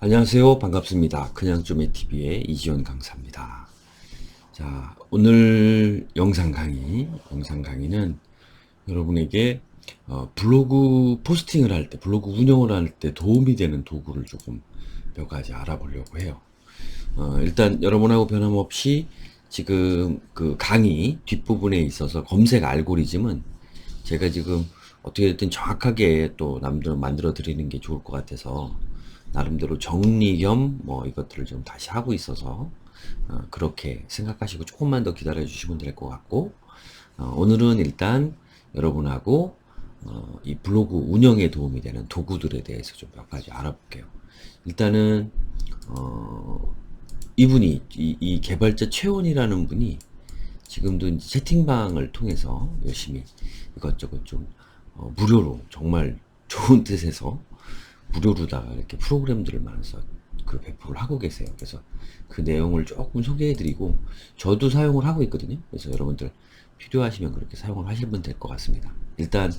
안녕하세요. 반갑습니다. 그냥 좀의 TV의 이지원 강사입니다. 자, 오늘 영상 강의, 영상 강의는 여러분에게 어, 블로그 포스팅을 할 때, 블로그 운영을 할 때 도움이 되는 도구를 조금 몇 가지 알아보려고 해요. 어, 일단 여러분하고 변함없이 지금 그 강의 뒷부분에 있어서 검색 알고리즘은 제가 지금 어떻게 됐든 정확하게 또 남들 만들어 드리는 게 좋을 것 같아서 나름대로 정리 겸 뭐 이것들을 좀 다시 하고 있어서 어, 그렇게 생각하시고 조금만 더 기다려 주시면 될 것 같고 어, 오늘은 일단 여러분하고 어, 이 블로그 운영에 도움이 되는 도구들에 대해서 좀 몇 가지 알아볼게요. 일단은 어, 이분이 이, 이 개발자 최원이라는 분이 지금도 채팅방을 통해서 열심히 이것저것 좀 어, 무료로 정말 좋은 뜻에서 무료로다가 이렇게 프로그램들을 만들어서 그 배포를 하고 계세요. 그래서 그 내용을 조금 소개해드리고 저도 사용을 하고 있거든요. 그래서 여러분들 필요하시면 그렇게 사용을 하시면 될 것 같습니다. 일단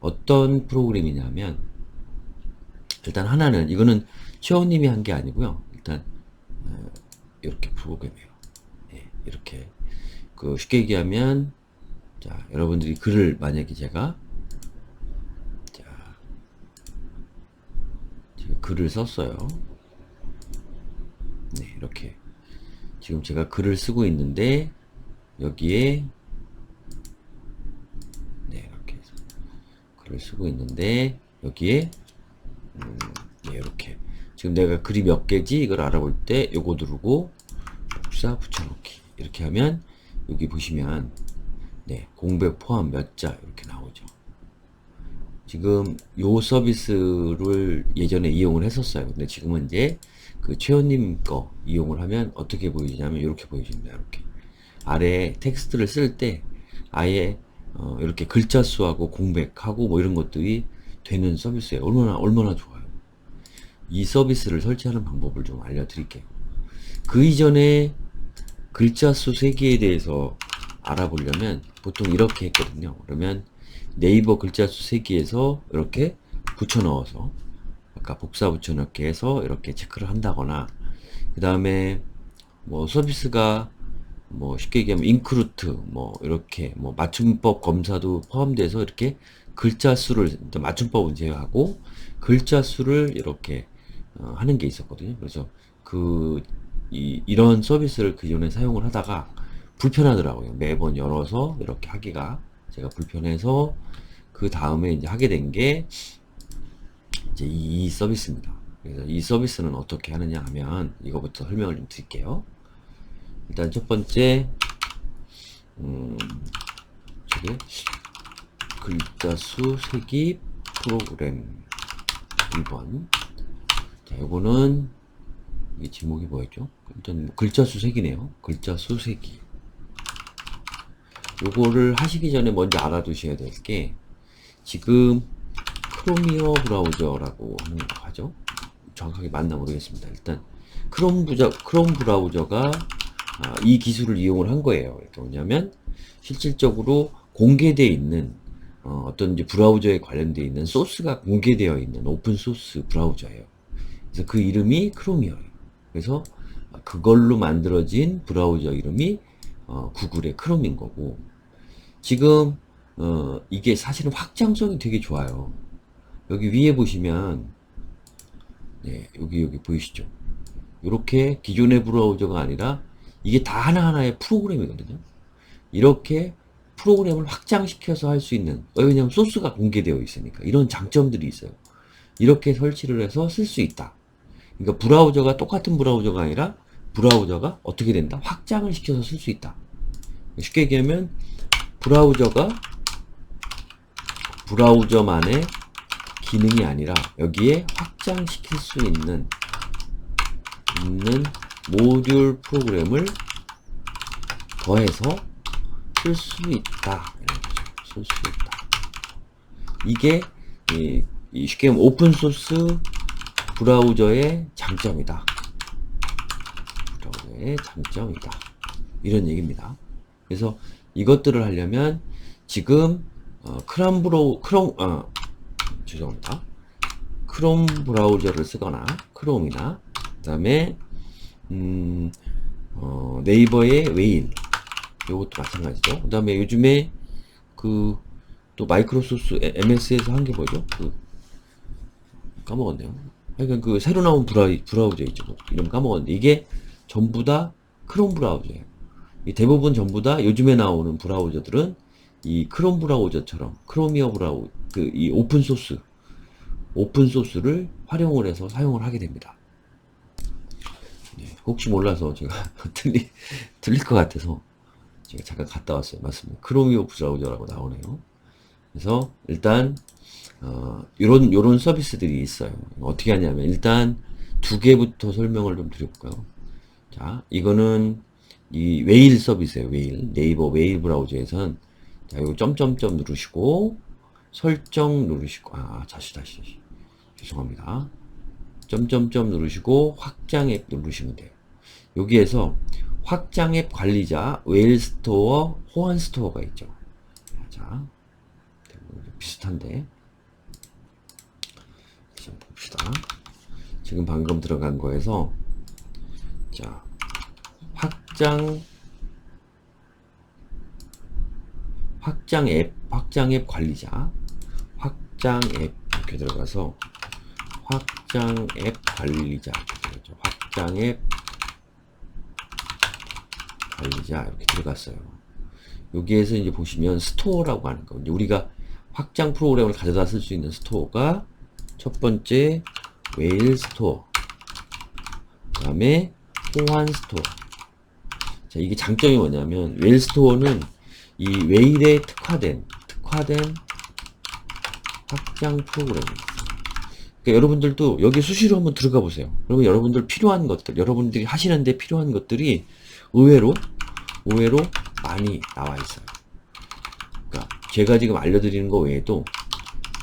어떤 프로그램이냐면 일단 하나는 이거는 최원님이 한 게 아니고요. 일단 어, 이렇게 프로그램이에요. 예, 이렇게 그 쉽게 얘기하면 자 여러분들이 글을 만약에 제가 자 제가 글을 썼어요. 네 이렇게. 지금 제가 글을 쓰고 있는데 여기에 네 이렇게 해서 글을 쓰고 있는데 여기에 음, 네 이렇게. 지금 내가 글이 몇 개지? 이걸 알아볼 때 요거 누르고 복사 붙여넣기. 이렇게 하면 여기 보시면 네 공백 포함 몇 자? 이렇게 나오죠. 지금 요 서비스를 예전에 이용을 했었어요. 근데 지금은 이제 그 최원님 거 이용을 하면 어떻게 보이냐면 이렇게 보여집니다. 이렇게 아래 텍스트를 쓸 때 아예 어 이렇게 글자 수하고 공백하고 뭐 이런 것들이 되는 서비스예요. 얼마나 얼마나 좋아요. 이 서비스를 설치하는 방법을 좀 알려드릴게요. 그 이전에 글자 수 세기에 대해서 알아보려면 보통 이렇게 했거든요. 그러면 네이버 글자 수 세기에서 이렇게 붙여 넣어서 아까 복사 붙여 넣기 해서 이렇게 체크를 한다거나 그 다음에 뭐 서비스가 뭐 쉽게 얘기하면 인크루트 뭐 이렇게 뭐 맞춤법 검사도 포함돼서 이렇게 글자 수를 맞춤법은 제외하고 글자 수를 이렇게 어, 하는 게 있었거든요. 그래서 그 이, 이런 서비스를 그 전에 사용을 하다가 불편하더라고요. 매번 열어서 이렇게 하기가 제가 불편해서 그 다음에 이제 하게 된 게 이제 이 서비스입니다. 그래서 이 서비스는 어떻게 하느냐 하면 이거부터 설명을 좀 드릴게요. 일단 첫 번째 음, 글자 수 세기 프로그램 1번 자 요거는 이게 제목이 뭐였죠? 일단 글자 수 세기네요. 글자 수 세기 요거를 하시기 전에 먼저 알아두셔야 될 게 지금 크로미어 브라우저라고 하는 거 하죠. 정확하게 맞나 모르겠습니다. 일단 크롬 브자 크롬 브라우저가 아, 이 기술을 이용을 한 거예요. 그러니까 뭐냐면 실질적으로 공개되어 있는 어, 떤 이제 브라우저에 관련되어 있는 소스가 공개되어 있는 오픈 소스 브라우저예요. 그래서 그 이름이 크로미어예요. 그래서 그걸로 만들어진 브라우저 이름이 어, 구글의 크롬인 거고 지금 어, 이게 사실은 확장성이 되게 좋아요. 여기 위에 보시면 네, 여기 여기 보이시죠? 이렇게 기존의 브라우저가 아니라 이게 다 하나하나의 프로그램이거든요. 이렇게 프로그램을 확장시켜서 할 수 있는 왜냐하면 소스가 공개되어 있으니까 이런 장점들이 있어요. 이렇게 설치를 해서 쓸 수 있다. 그러니까 브라우저가 똑같은 브라우저가 아니라 브라우저가 어떻게 된다? 확장을 시켜서 쓸 수 있다. 쉽게 얘기하면 브라우저가 브라우저만의 기능이 아니라 여기에 확장시킬 수 있는 있는 모듈 프로그램을 더해서 쓸 수 있다. 쓸 수 있다. 이게 이, 이 쉽게 오픈 소스 브라우저의 장점이다. 장점이다. 이런 얘기입니다. 그래서 이것들을 하려면 지금 어, 크롬 브로 크롬 어, 죄송합니다. 크롬 브라우저를 쓰거나 크롬이나 다음에 음, 어, 네이버의 웨일 요것도 마찬가지죠. 그 다음에 요즘에 그 또 마이크로소스 MS에서 한 게 뭐죠? 그 까먹었네요. 하여간 그 새로 나온 브라이, 브라우저 있죠. 뭐 이름 까먹었는데 이게 전부 다 크롬 브라우저예요. 이 대부분 전부 다 요즘에 나오는 브라우저들은 이 크롬 브라우저처럼 크로미어 브라우 그 이 오픈 소스 오픈 소스를 활용을 해서 사용을 하게 됩니다. 네, 혹시 몰라서 제가 틀리 틀릴 것 같아서 제가 잠깐 갔다 왔어요. 맞습니다. 크로미오 브라우저라고 나오네요. 그래서 일단 어, 요런 요런 서비스들이 있어요. 어떻게 하냐면 일단 두 개부터 설명을 좀 드려볼까요? 자, 이거는 이 웨일 서비스예요. 웨일 네이버 웨일 브라우저에선 자, 요 점점점 누르시고 설정 누르시고 아, 다시 다시 다시 죄송합니다. 점점점 누르시고 확장 앱 누르시면 돼요. 여기에서 확장 앱 관리자 웨일 스토어 호환 스토어가 있죠. 자, 비슷한데 좀 봅시다. 지금 방금 들어간 거에서 자 확장 확장 앱 확장 앱 관리자 확장 앱 이렇게 들어가서 확장 앱 관리자. 확장 앱 관리자 이렇게 들어갔어요. 여기에서 이제 보시면 스토어라고 하는 거. 우리가 확장 프로그램을 가져다 쓸 수 있는 스토어가 첫 번째 웨일 스토어 그 다음에 호환 스토어. 자 이게 장점이 뭐냐면 웨일 스토어는 이 웨일에 특화된 특화된 확장 프로그램입니다 그러니까 여러분들도 여기 수시로 한번 들어가 보세요. 그러면 여러분들 필요한 것들 여러분들이 하시는데 필요한 것들이 의외로 의외로 많이 나와 있어요. 그러니까 제가 지금 알려드리는 거 외에도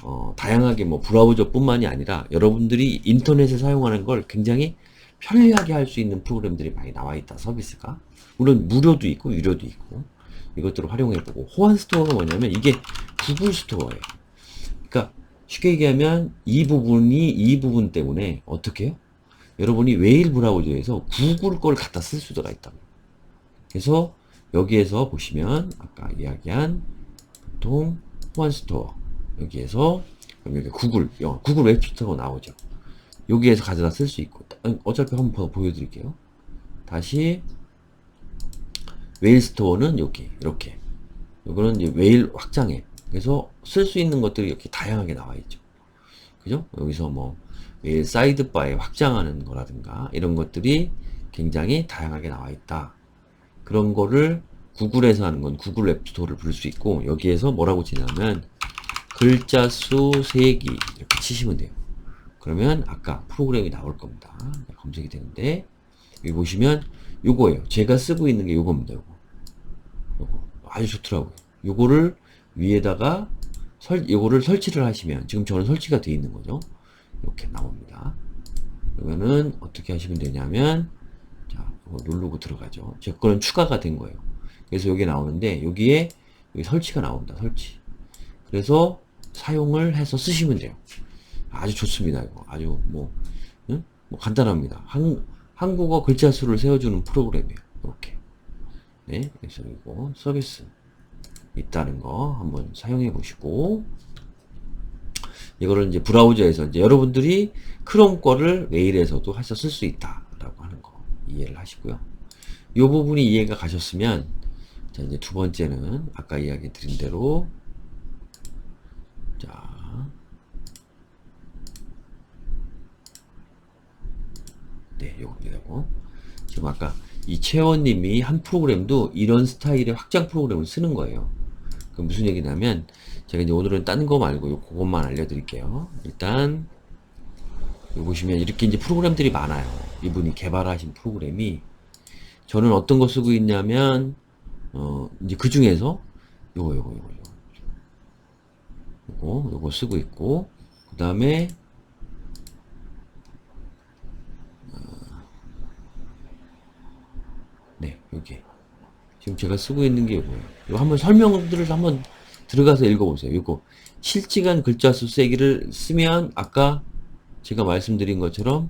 어, 다양하게 뭐 브라우저뿐만이 아니라 여러분들이 인터넷에 사용하는 걸 굉장히 편리하게 할 수 있는 프로그램들이 많이 나와 있다. 서비스가. 물론 무료도 있고 유료도 있고 이것들을 활용해 보고. 호환 스토어가 뭐냐면 이게 구글 스토어예요. 그러니까 쉽게 얘기하면 이 부분이 이 부분 때문에 어떻게 해요? 여러분이 웨일 브라우저에서 구글 걸 갖다 쓸 수가 있다 그래서 여기에서 보시면 아까 이야기한 보통 호환 스토어. 여기에서 여기 구글 어, 구글 웹 스토어가 나오죠. 여기에서 가져다 쓸 수 있고 어차피 한번 더 보여드릴게요. 다시 웨일 스토어는 여기 이렇게 이거는 웨일 확장해 그래서 쓸 수 있는 것들이 이렇게 다양하게 나와 있죠. 그죠? 여기서 뭐 웨일 사이드 바에 확장하는 거라든가 이런 것들이 굉장히 다양하게 나와 있다. 그런 거를 구글에서 하는 건 구글 앱스토어를 부를 수 있고 여기에서 뭐라고 치냐면 글자 수 세기 이렇게 치시면 돼요. 그러면 아까 프로그램이 나올 겁니다. 검색이 되는데 여기 보시면 요거예요. 제가 쓰고 있는 게 요겁니다. 요거. 요거. 아주 좋더라고요. 요거를 위에다가 설, 요거를 설치를 하시면 지금 저는 설치가 되어 있는 거죠. 이렇게 나옵니다. 그러면은 어떻게 하시면 되냐면 자, 누르고 들어가죠. 제 거는 추가가 된 거예요. 그래서 여기 나오는데 여기에 여기 설치가 나온다. 설치. 그래서 사용을 해서 쓰시면 돼요. 아주 좋습니다. 이거 아주 뭐, 응? 뭐 간단합니다. 한, 한국어 글자 수를 세워주는 프로그램이에요. 이렇게. 네, 그래서 이거 서비스 있다는 거 한번 사용해 보시고 이거를 이제 브라우저에서 이제 여러분들이 크롬 거를 메일에서도 해서 쓸 수 있다라고 하는 거 이해를 하시고요. 이 부분이 이해가 가셨으면 자 이제 두 번째는 아까 이야기 드린 대로 자 네, 요겁니다고. 지금 아까 이 채원님이 한 프로그램도 이런 스타일의 확장 프로그램을 쓰는 거예요. 그 무슨 얘기냐면 제가 이제 오늘은 딴 거 말고 요 그것만 알려드릴게요. 일단 여기 보시면 이렇게 이제 프로그램들이 많아요. 이분이 개발하신 프로그램이 저는 어떤 거 쓰고 있냐면 어 이제 그 중에서 요거 요거 요거 요거 요거 쓰고 있고 그 다음에 네, 여기. 지금 제가 쓰고 있는 게 이거예요. 이거 한번 설명들을 한번 들어가서 읽어보세요. 이거 실시간 글자 수 세기를 쓰면 아까 제가 말씀드린 것처럼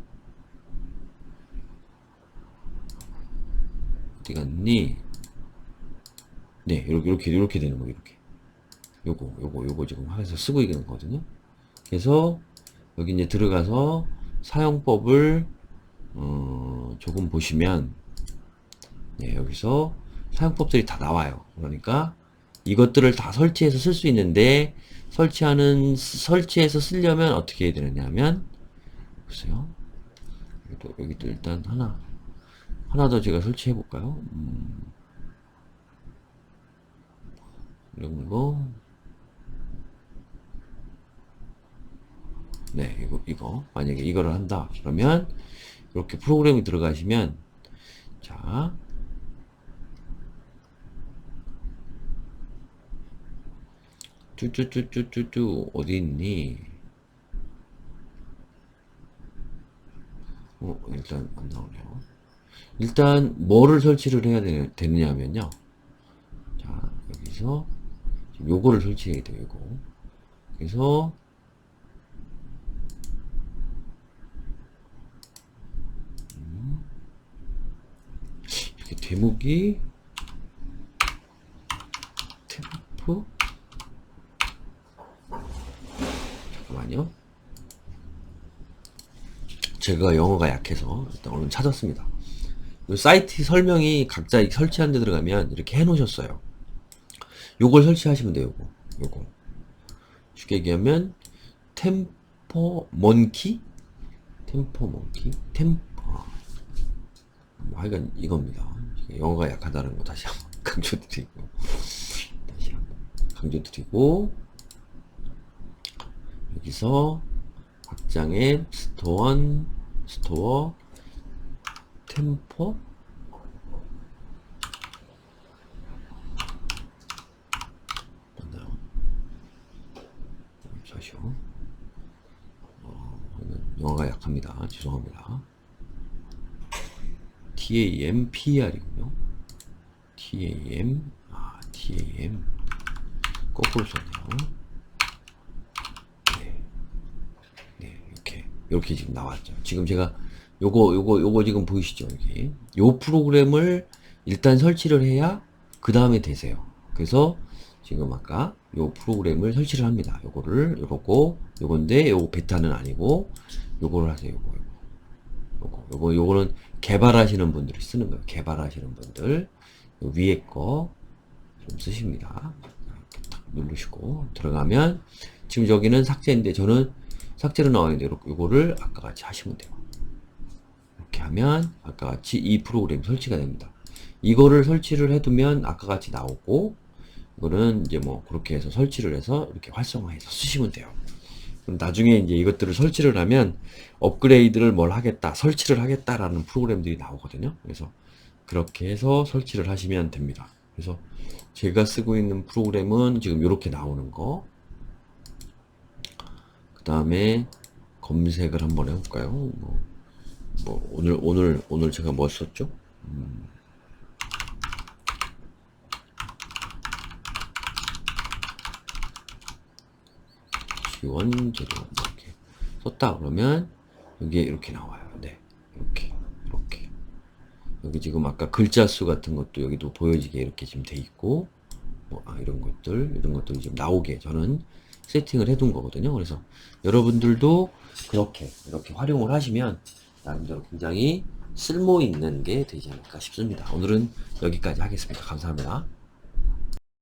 어디 갔니? 네, 이렇게, 이렇게, 이렇게 되는 거, 이렇게. 요거, 요거, 요거 지금 해서 쓰고 있는 거거든요. 그래서, 여기 이제 들어가서 사용법을, 어, 조금 보시면, 네, 여기서 사용법들이 다 나와요. 그러니까, 이것들을 다 설치해서 쓸 수 있는데, 설치하는, 설치해서 쓰려면 어떻게 해야 되느냐 하면, 보세요. 여기도, 여기도 일단 하나, 하나 더 제가 설치해 볼까요? 음, 이런 거. 네, 이거, 이거. 만약에 이거를 한다. 그러면, 이렇게 프로그램이 들어가시면, 자, 쭈쭈쭈쭈쭈쭈, 어디 있니? 어, 일단 안 나오네요. 일단 뭐를 설치를 해야 되느, 되느냐면요. 자, 여기서 요거를 설치해야 요거. 그래서 음, 이렇게 대목이 템프 잠깐만요. 제가 영어가 약해서 일단 얼른 찾았습니다. 요 사이트 설명이 각자 설치한 데 들어가면 이렇게 해 놓으셨어요. 요걸 설치하시면 돼요, 요거. 요거. 쉽게 얘기하면 템포 먼키? 템포 먼키? 템포 뭐 하여간 이겁니다. 영어가 약하다는 거 다시 한번 강조드리고 다시 한번 강조드리고 여기서 확장앱 스토어 스토어 템포 맞나요? 잠시요. 어, 이건 영어가 약합니다. 죄송합니다. TAM PR이군요. TAM 아 TAM 거꾸로 썼네요. 네. 네, 이렇게 지금 나왔죠. 지금 제가 요거 요거 요거 지금 보이시죠 여기? 요 프로그램을 일단 설치를 해야 그 다음에 되세요. 그래서 지금 아까 요 프로그램을 설치를 합니다. 요거를 요거고 요건데 요거 베타는 아니고 요거를 하세요 요거 요거. 요거 요거는 개발하시는 분들이 쓰는 거예요. 개발하시는 분들. 요 위에 거 좀 쓰십니다. 이렇게 딱 누르시고 들어가면 지금 저기는 삭제인데 저는 삭제로 나와있는데 요거- 요거를 아까 같이 하시면 돼요 이렇게 하면 아까 같이 이 프로그램 설치가 됩니다. 이거를 설치를 해두면 아까 같이 나오고 이거는 이제 뭐 그렇게 해서 설치를 해서 이렇게 활성화해서 쓰시면 돼요. 그럼 나중에 이제 이것들을 설치를 하면 업그레이드를 뭘 하겠다, 설치를 하겠다라는 프로그램들이 나오거든요. 그래서 그렇게 해서 설치를 하시면 됩니다. 그래서 제가 쓰고 있는 프로그램은 지금 이렇게 나오는 거. 그 다음에 검색을 한번 해볼까요? 뭐, 뭐 오늘 오늘 오늘 제가 뭐 썼죠? 음. 지원 뭐 이렇게 썼다 그러면 여기에 이렇게 나와요. 네, 이렇게 이렇게 여기 지금 아까 글자 수 같은 것도 여기도 보여지게 이렇게 지금 돼 있고 뭐, 아, 이런 것들 이런 것들이 지금 나오게 저는 세팅을 해둔 거거든요. 그래서 여러분들도 그렇게 이렇게 활용을 하시면 나름대로 굉장히 쓸모 있는 게 되지 않을까 싶습니다. 오늘은 여기까지 하겠습니다. 감사합니다.